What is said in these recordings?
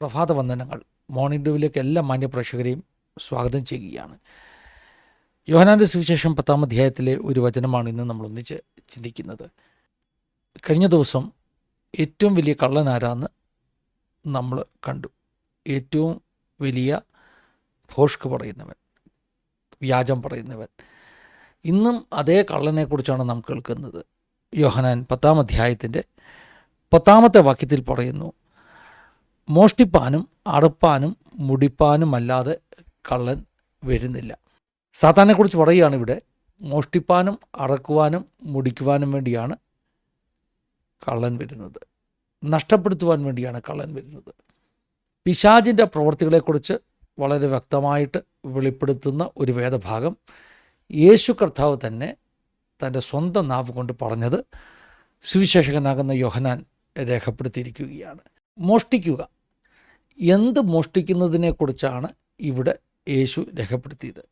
പ്രഭാത വന്ദനങ്ങൾ. മോർണിംഗ് ഡ്യൂവിലേക്ക് എല്ലാ മാന്യപ്രേക്ഷകരെയും സ്വാഗതം ചെയ്യുകയാണ്. യോഹനാന്റെ സുവിശേഷം പത്താം അധ്യായത്തിലെ ഒരു വചനമാണ് ഇന്ന് നമ്മൾ ഒന്നിച്ച് ചിന്തിക്കുന്നത്. കഴിഞ്ഞ ദിവസം ഏറ്റവും വലിയ കള്ളൻ ആരാന്ന് നമ്മൾ കണ്ടു. ഏറ്റവും വലിയ ഭോഷ്ക്ക് പറയുന്നവൻ വ്യാജം പറയുന്നവൻ. ഇന്നും അതേ കള്ളനെക്കുറിച്ചാണ് നാം കേൾക്കുന്നത്. യോഹനാൻ പത്താം അധ്യായത്തിന്റെ പത്താമത്തെ വാക്യത്തിൽ പറയുന്നു മോഷ്ടിപ്പാനും അറുപ്പാനും മുടിപ്പാനുമല്ലാതെ കള്ളൻ വരുന്നില്ല. സാത്താനെക്കുറിച്ച് പറയുകയാണ് ഇവിടെ മോഷ്ടിപ്പാനും അറക്കുവാനും മുടിക്കുവാനും വേണ്ടിയാണ് കള്ളൻ വരുന്നത്. നഷ്ടപ്പെടുത്തുവാൻ വേണ്ടിയാണ് കള്ളൻ വരുന്നത്. പിശാചിന്റെ പ്രവൃത്തികളെക്കുറിച്ച് വളരെ വ്യക്തമായിട്ട് വെളിപ്പെടുത്തുന്ന ഒരു വേദഭാഗം യേശു കർത്താവ് തന്നെ തന്റെ സ്വന്തം നാവ് കൊണ്ട് പറഞ്ഞത് സുവിശേഷകനാകുന്ന യോഹനാൻ രേഖപ്പെടുത്തിയിരിക്കുകയാണ്. മോഷ്ടിക്കുക എന്ത് മോഷ്ടിക്കുന്നതിനെക്കുറിച്ചാണ് ഇവിടെ യേശു രേഖപ്പെടുത്തിയത്.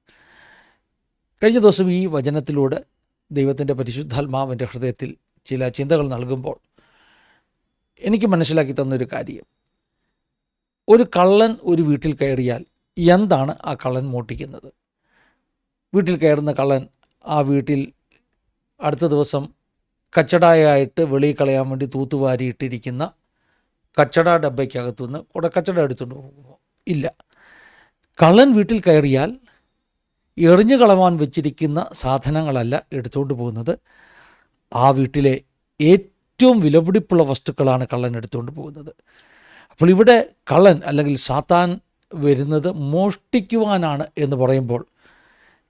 കഴിഞ്ഞ ദിവസം ഈ വചനത്തിലൂടെ ദൈവത്തിന്റെ പരിശുദ്ധാത്മാവിന്റെ ഹൃദയത്തിൽ ചില ചിന്തകൾ നൽകുമ്പോൾ എനിക്ക് മനസ്സിലാക്കി തന്നൊരു കാര്യം. ഒരു കള്ളൻ ഒരു വീട്ടിൽ കയറിയാൽ എന്താണ് ആ കള്ളൻ മോട്ടിക്കുന്നത് വീട്ടിൽ കയറുന്ന കള്ളൻ ആ വീട്ടിൽ അടുത്ത ദിവസം കച്ചടായായിട്ട് വെളിയിൽ കളയാൻ വേണ്ടി തൂത്തുവാരി കച്ചട ഡബ്ബയ്ക്കകത്തുനിന്ന് കൂടെ കച്ചട എടുത്തുകൊണ്ട് പോകുമോ ഇല്ല. കള്ളൻ വീട്ടിൽ കയറിയാൽ എറിഞ്ഞു കളവാൻ വെച്ചിരിക്കുന്ന സാധനങ്ങളല്ല എടുത്തുകൊണ്ട് പോകുന്നത്. ആ വീട്ടിലെ ഏറ്റവും വിലപിടിപ്പുള്ള വസ്തുക്കളാണ് കള്ളൻ എടുത്തുകൊണ്ട് പോകുന്നത്. അപ്പോൾ ഇവിടെ കള്ളൻ അല്ലെങ്കിൽ സാത്താൻ വരുന്നത് മോഷ്ടിക്കുവാനാണ് എന്ന് പറയുമ്പോൾ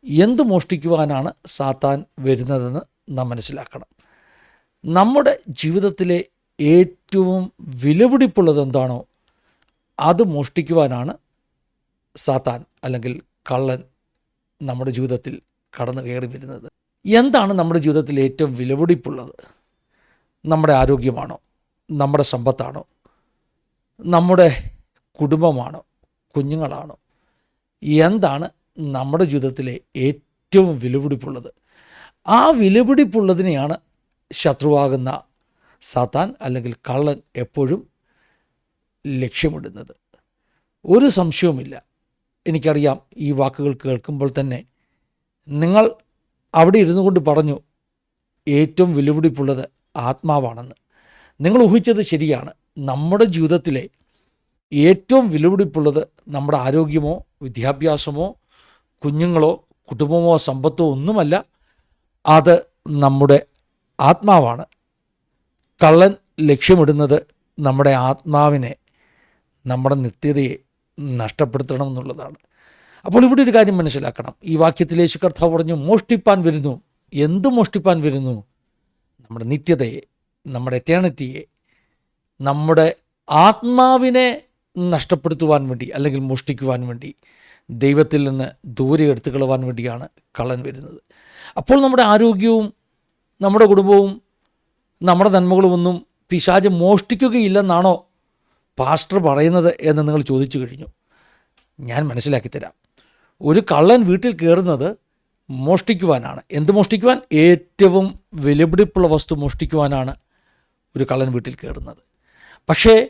എന്ത് മോഷ്ടിക്കുവാനാണ് സാത്താൻ വരുന്നതെന്ന് നാം മനസ്സിലാക്കണം. നമ്മുടെ ജീവിതത്തിലെ ഏറ്റവും വിലപിടിപ്പുള്ളത് എന്താണോ അത് മോഷ്ടിക്കുവാനാണ് സാത്താൻ അല്ലെങ്കിൽ കള്ളൻ നമ്മുടെ ജീവിതത്തിൽ കടന്നു കയറി വരുന്നത്. എന്താണ് നമ്മുടെ ജീവിതത്തിൽ ഏറ്റവും വിലപിടിപ്പുള്ളത്? നമ്മുടെ ആരോഗ്യമാണോ? നമ്മുടെ സമ്പത്താണോ? നമ്മുടെ കുടുംബമാണോ? കുഞ്ഞുങ്ങളാണോ? എന്താണ് നമ്മുടെ ജീവിതത്തിലെ ഏറ്റവും വിലപിടിപ്പുള്ളത്? ആ വിലപിടിപ്പുള്ളതിനെയാണ് ശത്രുവാകുന്ന സാത്താൻ അല്ലെങ്കിൽ കള്ളൻ എപ്പോഴും ലക്ഷ്യമിടുന്നത്. ഒരു സംശയവുമില്ല. എനിക്കറിയാം ഈ വാക്കുകൾ കേൾക്കുമ്പോൾ തന്നെ നിങ്ങൾ അവിടെ ഇരുന്നു കൊണ്ട് പറഞ്ഞു ഏറ്റവും വിലപിടിപ്പുള്ളത് ആത്മാവാണെന്ന്. നിങ്ങൾ ഊഹിച്ചത് ശരിയാണ്. നമ്മുടെ ജീവിതത്തിലെ ഏറ്റവും വിലപിടിപ്പുള്ളത് നമ്മുടെ ആരോഗ്യമോ വിദ്യാഭ്യാസമോ കുഞ്ഞുങ്ങളോ കുടുംബമോ സമ്പത്തോ ഒന്നുമല്ല അത് നമ്മുടെ ആത്മാവാണ്. കള്ളൻ ലക്ഷ്യമിടുന്നത് നമ്മുടെ ആത്മാവിനെ നമ്മുടെ നിത്യതയെ നഷ്ടപ്പെടുത്തണം എന്നുള്ളതാണ് അപ്പോൾ ഇവിടെ ഒരു കാര്യം മനസ്സിലാക്കണം. ഈ വാക്യത്തിൽ യേശു കർത്താവ് പറഞ്ഞു മോഷ്ടിപ്പാൻ വരുന്നു. എന്ത് മോഷ്ടിപ്പാൻ വരുന്നു? നമ്മുടെ നിത്യതയെ നമ്മുടെ എറ്റേണിറ്റിയെ നമ്മുടെ ആത്മാവിനെ നഷ്ടപ്പെടുത്തുവാൻ വേണ്ടി അല്ലെങ്കിൽ മോഷ്ടിക്കുവാൻ വേണ്ടി ദൈവത്തിൽ നിന്ന് ദൂരെ എടുത്തു കളവാൻ വേണ്ടിയാണ് കള്ളൻ വരുന്നത്. അപ്പോൾ നമ്മുടെ ആരോഗ്യവും നമ്മുടെ കുടുംബവും നമ്മുടെ നന്മകളുമൊന്നും പിശാജ് മോഷ്ടിക്കുകയില്ലെന്നാണോ പാസ്റ്റർ പറയുന്നത് എന്ന് നിങ്ങൾ ചോദിച്ചു കഴിഞ്ഞു. ഞാൻ മനസ്സിലാക്കി തരാം. ഒരു കള്ളൻ വീട്ടിൽ കയറുന്നത് മോഷ്ടിക്കുവാനാണ്. എന്ത് മോഷ്ടിക്കുവാൻ? ഏറ്റവും വിലപിടിപ്പുള്ള വസ്തു മോഷ്ടിക്കുവാനാണ് ഒരു കള്ളൻ വീട്ടിൽ കയറുന്നത്. പക്ഷേ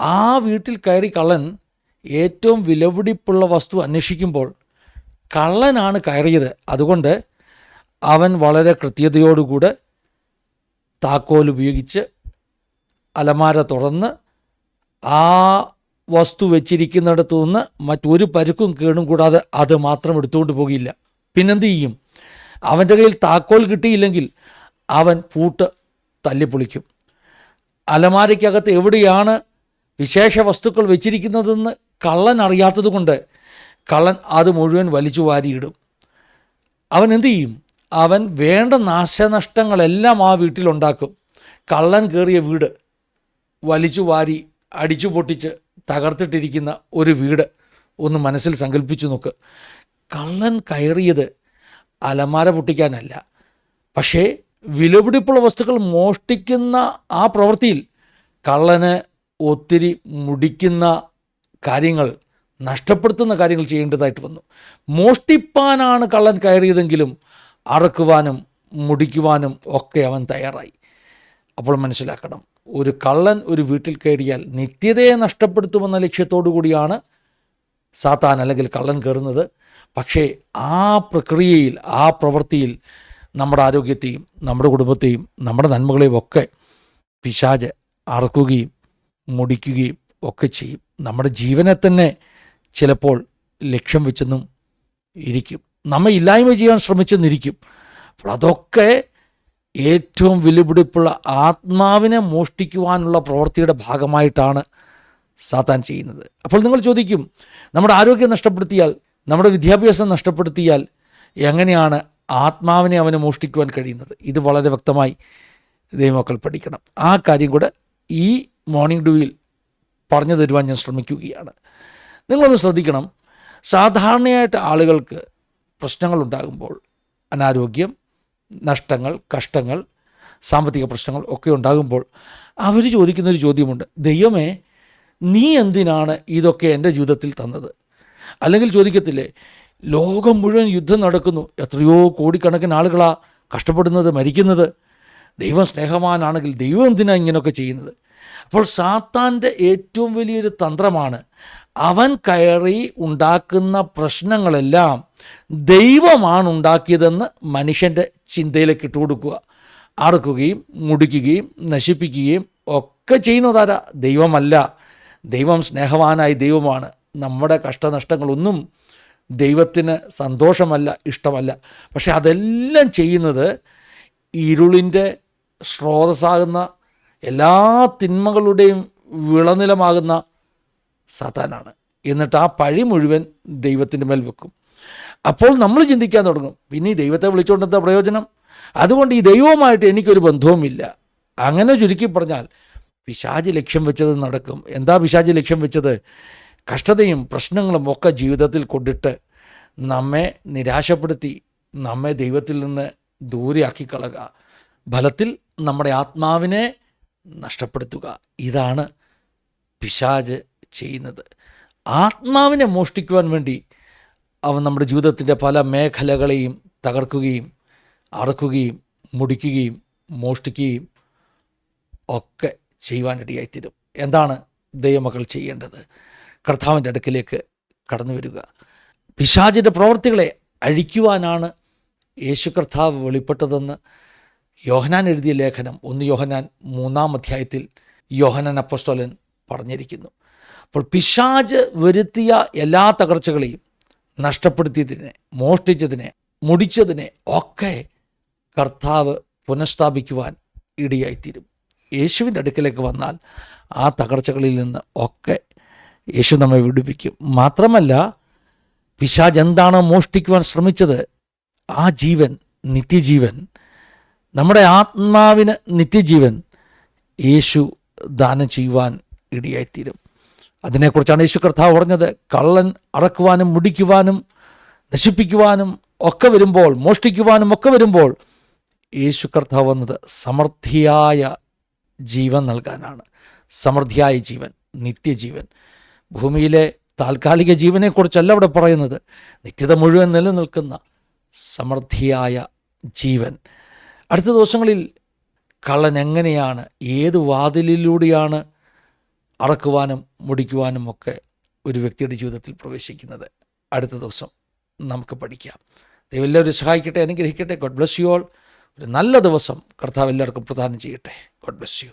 ആ വീട്ടിൽ കയറി കള്ളൻ ഏറ്റവും വിലപിടിപ്പുള്ള വസ്തു അന്വേഷിക്കുമ്പോൾ കള്ളനാണ് കയറിയത്. അതുകൊണ്ട് അവൻ വളരെ കൃത്യതയോടുകൂടെ താക്കോൽ ഉപയോഗിച്ച് അലമാര തുറന്ന് ആ വസ്തു വെച്ചിരിക്കുന്നിടത്തു നിന്ന് മറ്റൊരു പരുക്കും കേടും കൂടാതെ അത് മാത്രം എടുത്തുകൊണ്ട് പോകില്ല പിന്നെന്ത് ചെയ്യും? അവന്റെ കയ്യിൽ താക്കോൽ കിട്ടിയില്ലെങ്കിൽ അവൻ പൂട്ട് തല്ലിപ്പൊളിക്കും. അലമാരയ്ക്കകത്ത് എവിടെയാണ് വിശേഷ വസ്തുക്കൾ വെച്ചിരിക്കുന്നതെന്ന് കള്ളൻ അറിയാത്തത് കൊണ്ട് കള്ളൻ അത് മുഴുവൻ വലിച്ചു വാരിയിടും. അവൻ എന്തു ചെയ്യും? അവൻ വേണ്ട നാശനഷ്ടങ്ങളെല്ലാം ആ വീട്ടിലുണ്ടാക്കും. കള്ളൻ കയറിയ വീട് വലിച്ചു വാരി അടിച്ചു പൊട്ടിച്ച് തകർത്തിട്ടിരിക്കുന്ന ഒരു വീട്. ഒന്ന് മനസ്സിൽ സങ്കല്പിച്ചു നോക്ക്. കള്ളൻ കയറിയത് അലമാര പൊട്ടിക്കാനല്ല. പക്ഷേ വിലപിടിപ്പുള്ള വസ്തുക്കൾ മോഷ്ടിക്കുന്ന ആ പ്രവൃത്തിയിൽ കള്ളന് ഒത്തിരി മുടിക്കുന്ന കാര്യങ്ങൾ നഷ്ടപ്പെടുത്തുന്ന കാര്യങ്ങൾ ചെയ്യേണ്ടതായിട്ട് വന്നു. മോഷ്ടിപ്പാനാണ് കള്ളൻ കയറിയതെങ്കിലും അറക്കുവാനും മുടിക്കുവാനും ഒക്കെ അവൻ തയ്യാറായി. അപ്പോൾ മനസ്സിലാക്കണം ഒരു കള്ളൻ ഒരു വീട്ടിൽ കയറിയാൽ നിത്യതയെ നഷ്ടപ്പെടുത്തുമെന്ന ലക്ഷ്യത്തോടു കൂടിയാണ് സാത്താൻ അല്ലെങ്കിൽ കള്ളൻ കയറുന്നത്. പക്ഷേ ആ പ്രക്രിയയിൽ ആ പ്രവൃത്തിയിൽ നമ്മുടെ ആരോഗ്യത്തെയും നമ്മുടെ കുടുംബത്തെയും നമ്മുടെ നന്മകളെയും ഒക്കെ പിശാജ് അറക്കുകയും മുടിക്കുകയും ഒക്കെ ചെയ്യും. നമ്മുടെ ജീവനെ തന്നെ ചിലപ്പോൾ ലക്ഷ്യം വെച്ചെന്നും ഇരിക്കും. നമ്മെ ഇല്ലായ്മ ചെയ്യാൻ ശ്രമിച്ചെന്നിരിക്കും. അപ്പോൾ അതൊക്കെ ഏറ്റവും വിലപിടിപ്പുള്ള ആത്മാവിനെ മോഷ്ടിക്കുവാനുള്ള പ്രവൃത്തിയുടെ ഭാഗമായിട്ടാണ് സാത്താൻ ചെയ്യുന്നത്. അപ്പോൾ നിങ്ങൾ ചോദിക്കും നമ്മുടെ ആരോഗ്യം നഷ്ടപ്പെടുത്തിയാൽ നമ്മുടെ വിദ്യാഭ്യാസം നഷ്ടപ്പെടുത്തിയാൽ എങ്ങനെയാണ് ആത്മാവിനെ അവനെ മോഷ്ടിക്കുവാൻ കഴിയുന്നത്? ഇത് വളരെ വ്യക്തമായി ദൈവമക്കൾ പഠിക്കണം. ആ കാര്യം കൂടെ ഈ മോർണിംഗ് ഡ്യൂയിൽ പറഞ്ഞു തരുവാൻ ഞാൻ ശ്രമിക്കുകയാണ്. നിങ്ങളൊന്ന് ശ്രദ്ധിക്കണം. സാധാരണയായിട്ട് ആളുകൾക്ക് പ്രശ്നങ്ങളുണ്ടാകുമ്പോൾ അനാരോഗ്യം നഷ്ടങ്ങൾ കഷ്ടങ്ങൾ സാമ്പത്തിക പ്രശ്നങ്ങൾ ഒക്കെ ഉണ്ടാകുമ്പോൾ അവർ ചോദിക്കുന്നൊരു ചോദ്യമുണ്ട്. ദൈവമേ നീ എന്തിനാണ് ഇതൊക്കെ എന്റെ ജീവിതത്തിൽ തന്നത്? അല്ലെങ്കിൽ ചോദിക്കത്തില്ലേ ലോകം മുഴുവൻ യുദ്ധം നടക്കുന്നു. എത്രയോ കോടിക്കണക്കിന് ആളുകളാ കഷ്ടപ്പെടുന്നത് മരിക്കുന്നത്. ദൈവം സ്നേഹമാനാണെങ്കിൽ ദൈവം എന്തിനാണ് ഇങ്ങനെയൊക്കെ ചെയ്യുന്നത്? അപ്പോൾ സാത്താന്റെ ഏറ്റവും വലിയൊരു തന്ത്രമാണ് അവൻ കയറി ഉണ്ടാക്കുന്ന പ്രശ്നങ്ങളെല്ലാം ദൈവമാണ് ഉണ്ടാക്കിയതെന്ന് മനുഷ്യന്റെ ചിന്തയിലേക്ക് ഇട്ടുകൊടുക്കുക അറുക്കുകയും മുടിക്കുകയും നശിപ്പിക്കുകയും ഒക്കെ ചെയ്യുന്നതാരാ? ദൈവമല്ല. ദൈവം സ്നേഹവാനായ ദൈവമാണ്. നമ്മുടെ കഷ്ടനഷ്ടങ്ങളൊന്നും ദൈവത്തിന് സന്തോഷമല്ല ഇഷ്ടമല്ല. പക്ഷെ അതെല്ലാം ചെയ്യുന്നത് ഇരുളിന്റെ സ്രോതസ്സാകുന്ന എല്ലാ തിന്മകളുടെയും വിളനിലമാകുന്ന സാത്താനാണ്. എന്നിട്ട് ആ പഴി മുഴുവൻ ദൈവത്തിന്റെ മേൽ വെക്കും. അപ്പോൾ നമ്മൾ ചിന്തിക്കാൻ തുടങ്ങും പിന്നെ ഈ ദൈവത്തെ വിളിച്ചുകൊണ്ടെന്താ പ്രയോജനം? അതുകൊണ്ട് ഈ ദൈവവുമായിട്ട് എനിക്കൊരു ബന്ധവുമില്ല. അങ്ങനെ ചുരുക്കി പറഞ്ഞാൽ പിശാജ് ലക്ഷ്യം വെച്ചത് നടക്കും. എന്താ പിശാജ് ലക്ഷ്യം വെച്ചത്? കഷ്ടതയും പ്രശ്നങ്ങളും ഒക്കെ ജീവിതത്തിൽ കൊണ്ടിട്ട് നമ്മെ നിരാശപ്പെടുത്തി നമ്മെ ദൈവത്തിൽ നിന്ന് ദൂരെയാക്കി കളക ഫലത്തിൽ നമ്മുടെ ആത്മാവിനെ നഷ്ടപ്പെടുത്തുക. ഇതാണ് പിശാജ് ചെയ്യുന്നത്. ആത്മാവിനെ മോഷ്ടിക്കുവാൻ വേണ്ടി അവൻ നമ്മുടെ ജീവിതത്തിന്റെ പല മേഖലകളെയും തകർക്കുകയും അറക്കുകയും മുടിക്കുകയും മോഷ്ടിക്കുകയും ഒക്കെ ചെയ്യുവാനിടയായിത്തീരും എന്താണ് ദൈവമക്കൾ ചെയ്യേണ്ടത്? കർത്താവിന്റെ അടുക്കിലേക്ക് കടന്നു വരിക. പിശാചിന്റെ പ്രവർത്തികളെ അഴിക്കുവാനാണ് യേശു കർത്താവ് വെളിപ്പെട്ടതെന്ന് യോഹനാൻ എഴുതിയ ലേഖനം ഒന്ന് യോഹനാൻ മൂന്നാം അധ്യായത്തിൽ യോഹനാൻ അപ്പസ്റ്റോലൻ പറഞ്ഞിരിക്കുന്നു. അപ്പോൾ പിശാജ് വരുത്തിയ എല്ലാ തകർച്ചകളെയും നഷ്ടപ്പെടുത്തിയതിനെ മോഷ്ടിച്ചതിനെ മുടിച്ചതിനെ ഒക്കെ കർത്താവ് പുനഃസ്ഥാപിക്കുവാൻ ഇടിയായിത്തീരും. യേശുവിന്റെ അടുക്കലേക്ക് വന്നാൽ ആ തകർച്ചകളിൽ നിന്ന് ഒക്കെ യേശു നമ്മെ വിടുവിക്കും. മാത്രമല്ല പിശാജ് എന്താണോ മോഷ്ടിക്കുവാൻ ശ്രമിച്ചത് ആ ജീവൻ നിത്യജീവൻ നമ്മുടെ ആത്മാവിന് നിത്യജീവൻ യേശു ദാനം ചെയ്യുവാൻ ഇടിയായിത്തീരും. അതിനെക്കുറിച്ചാണ് യേശു കർത്താവ് പറഞ്ഞത്. കള്ളൻ അടക്കുവാനും മുടിക്കുവാനും നശിപ്പിക്കുവാനും ഒക്കെ വരുമ്പോൾ മോഷ്ടിക്കുവാനും ഒക്കെ വരുമ്പോൾ യേശു കർത്താവ് വന്നത് സമൃദ്ധിയായ ജീവൻ നൽകാനാണ്. സമൃദ്ധിയായ ജീവൻ നിത്യജീവൻ. ഭൂമിയിലെ താൽക്കാലിക ജീവനെക്കുറിച്ചല്ല അവിടെ പറയുന്നത്. നിത്യത മുഴുവൻ നിലനിൽക്കുന്ന സമൃദ്ധിയായ ജീവൻ. അടുത്ത ദിവസങ്ങളിൽ കള്ളൻ എങ്ങനെയാണ് ഏത് വാതിലിലൂടെയാണ് അറക്കുവാനും മുടിക്കുവാനും ഒക്കെ ഒരു വ്യക്തിയുടെ ജീവിതത്തിൽ പ്രവേശിക്കുന്നത്? അടുത്ത ദിവസം നമുക്ക് പഠിക്കാം. ദൈവം എല്ലാവരും സഹായിക്കട്ടെ അനുഗ്രഹിക്കട്ടെ. ഗോഡ് ബ്ലസ് യു ഓൾ ഒരു നല്ല ദിവസം കർത്താവ് എല്ലാവർക്കും പ്രദാനം ചെയ്യട്ടെ. God bless you